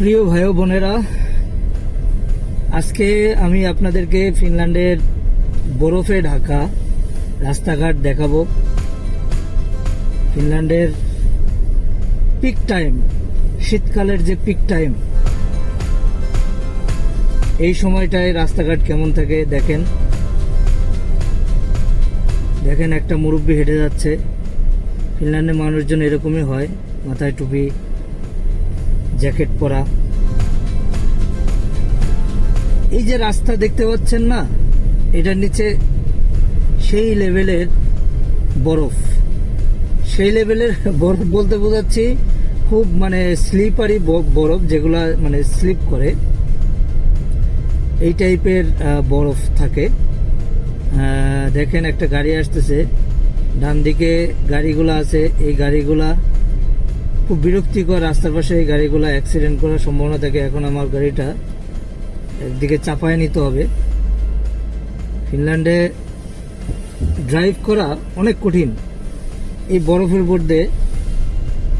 প্রিয় ভাই বোনেরা, আজকে আমি আপনাদেরকে ফিনল্যান্ডের বরফে ঢাকা রাস্তাঘাট দেখাবো। ফিনল্যান্ডের পিক টাইম শীতকালের যে পিক টাইম এই সময়টায় রাস্তাঘাট কেমন থাকে দেখেন। দেখেন একটা মুরব্বী হেঁটে যাচ্ছে। ফিনল্যান্ডের মানুষজন এরকমই হয়, মাথায় টুপি জ্যাকেট পরা। এই যে রাস্তা দেখতে পাচ্ছেন না, এটার নিচে সেই লেভেলের বরফ। সেই লেভেলের বরফ বলতে বোঝাচ্ছি খুব মানে স্লিপারি বরফ যেগুলা মানে স্লিপ করে। এই টাইপের বরফ থাকে। দেখেন একটা গাড়ি আসতেছে। ডান দিকে গাড়িগুলো আছে, এই গাড়িগুলা খুব বিরক্তিকর রাস্তার পাশে এই গাড়িগুলো অ্যাক্সিডেন্ট করার সম্ভাবনা থাকে। এখন আমার গাড়িটা একদিকে চাপায় নিতে হবে। ফিনল্যান্ডে ড্রাইভ করা অনেক কঠিন। এই বরফের মধ্যে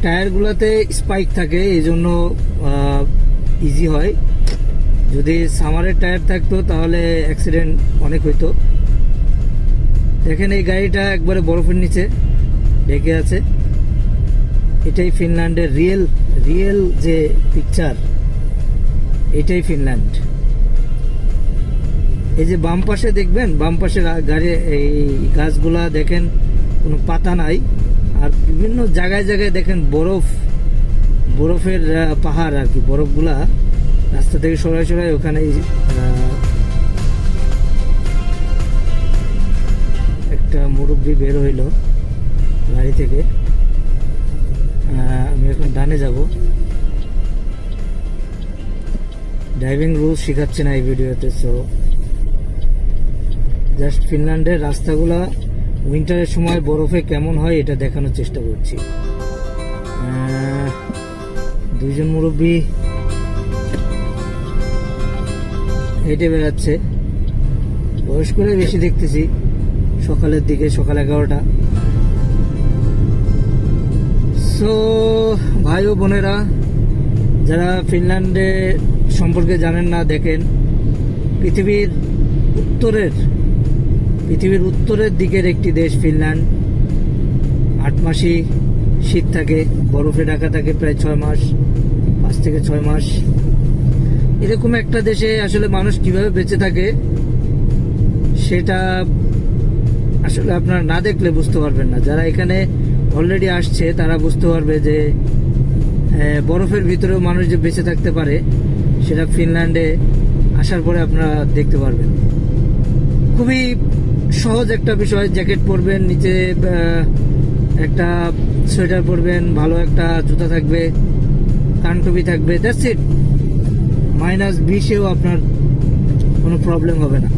টায়ারগুলোতে স্পাইক থাকে এই জন্য ইজি হয়। যদি সামারের টায়ার থাকতো, তাহলে অ্যাক্সিডেন্ট অনেক হইতো। দেখেন এই গাড়িটা একবারে বরফের নিচে ঢেকে আছে। এটাই ফিনল্যান্ডের রিয়েল রিয়েল যে পিকচার এটাই ফিনল্যান্ড। এই যে বাম পাশে দেখবেন, বাম পাশে গাড়ি, এই গাছগুলা দেখেন, কোনো পাতা নাই। আর বিভিন্ন জায়গায় জায়গায় দেখেন বরফ, বরফের পাহাড় আর কি, বরফগুলা রাস্তা থেকে সরাই সরাই ওখানে একটা মুরব্বী বের হইল গাড়ি থেকে। ডানে যাব। ড্রাইভিং রুল শেখাচ্ছে না এই ভিডিওতে সো জাস্ট ফিনল্যান্ডের রাস্তাগুলা উইন্টারের সময় বরফে কেমন হয় এটা দেখানোর চেষ্টা করছি। আহ, দুইজন মুরব্বী হেঁটে বেড়াচ্ছে। বয়স করে বেশি দেখতেছি। সকালের দিকে সকাল এগারোটা। সো, ভাই ও বোনেরা, যারা ফিনল্যান্ডে সম্পর্কে জানেন না, দেখেন, পৃথিবীর উত্তরের পৃথিবীর উত্তরের দিকের একটি দেশ ফিনল্যান্ড। আট মাসই শীত থাকে, বরফে ঢাকা থাকে প্রায় ছয় মাস, পাঁচ থেকে ছয় মাস। এরকম একটা দেশে আসলে মানুষ কীভাবে বেঁচে থাকে, সেটা আসলে আপনারা না দেখলে বুঝতে পারবেন না। যারা এখানে অলরেডি আসছে, তারা বুঝতে পারবে যে বরফের ভিতরেও মানুষ যে বেঁচে থাকতে পারে, সেটা ফিনল্যান্ডে আসার পরে আপনারা দেখতে পারবেন। খুবই সহজ একটা বিষয়, জ্যাকেট পরবেন, নিচে একটা সোয়েটার পরবেন, ভালো একটা জুতা থাকবে কানটুপি থাকবে দ্যাটস ইট মাইনাস বিশেও আপনার কোনো প্রবলেম হবে না।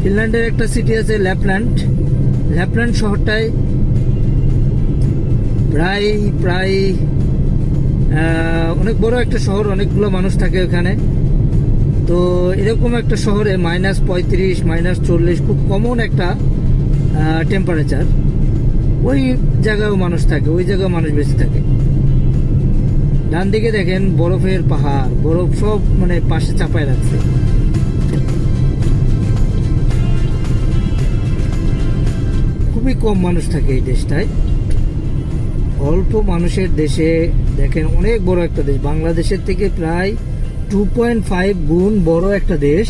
ফিনল্যান্ডের একটা সিটি আছে ল্যাপল্যান্ড। ল্যাপল্যান্ড শহরটায় প্রায় প্রায় অনেক বড় একটা শহর, অনেকগুলো মানুষ থাকে ওখানে। তো এরকম একটা শহরে মাইনাস পঁয়ত্রিশ মাইনাস চল্লিশ, খুব কমন একটা টেম্পারেচার ওই জায়গায়ও মানুষ থাকে, ওই জায়গায় মানুষ বেশি থাকে। ডান দিকে দেখেন বরফের পাহাড়, বরফ সব মানে পাশে চাপায় রাখছে। খুবই কম মানুষ থাকে এই দেশটায়। অল্প মানুষের দেশে দেখেন অনেক বড় একটা দেশ। বাংলাদেশের থেকে প্রায় টু পয়েন্ট ফাইভ গুণ বড় একটা দেশ।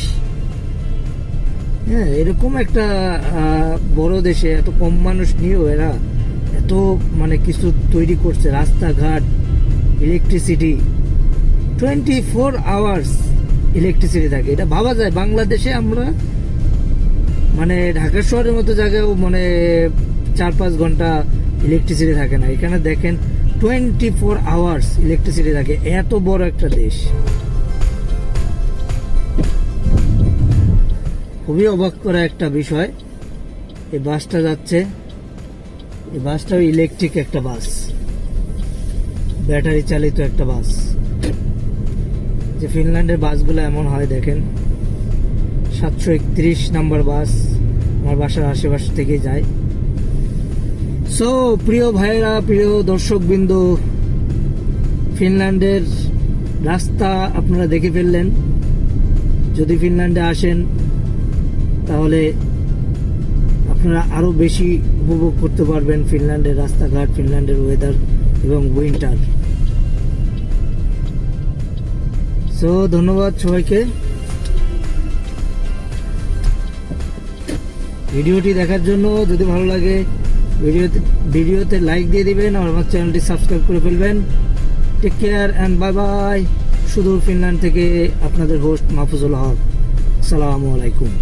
হ্যাঁ এরকম একটা বড় দেশে এত কম মানুষ নিয়েও এরা এত মানে কিছু তৈরি করছে, রাস্তাঘাট electricity twenty four hours electricity থাকে। এটা ভাবা যায়, বাংলাদেশে আমরা মানে ঢাকা শহরের মতো জায়গায়ও মানে চার পাঁচ ঘণ্টা ইলেকট্রিসিটি থাকে না। এখানে দেখেন টোয়েন্টি ফোর আওয়ার্স ইলেকট্রিসিটি থাকে। এত বড় একটা দেশ। খুবই অবাক করা একটা বিষয়। এই বাসটা যাচ্ছে। এই বাসটাও ইলেকট্রিক একটা বাস। ব্যাটারি চালিত একটা বাস। যে ফিনল্যান্ডের বাসগুলো এমন হয়, দেখেন। সাতশো একত্রিশ নাম্বার বাস। আমার বাসার আশেপাশ থেকে যায়। সো প্রিয় ভাইয়েরা, প্রিয় দর্শকবৃন্দ, ফিনল্যান্ডের রাস্তা আপনারা দেখে ফেললেন। যদি ফিনল্যান্ডে আসেন, তাহলে আপনারা আরও বেশি উপভোগ করতে পারবেন ফিনল্যান্ডের রাস্তাঘাট, ফিনল্যান্ডের ওয়েদার এবং উইন্টার সো ধন্যবাদ সবাইকে। ভিডিওটি দেখার জন্য যদি ভালো লাগে ভিডিওতে ভিডিওতে লাইক দিয়ে দিবেন, আর আমার চ্যানেলটি সাবস্ক্রাইব করে ফেলবেন। Take care and bye bye সুদূর ফিনল্যান্ড থেকে আপনাদের হোস্ট মাহফুজুল হক। সালামু আলাইকুম।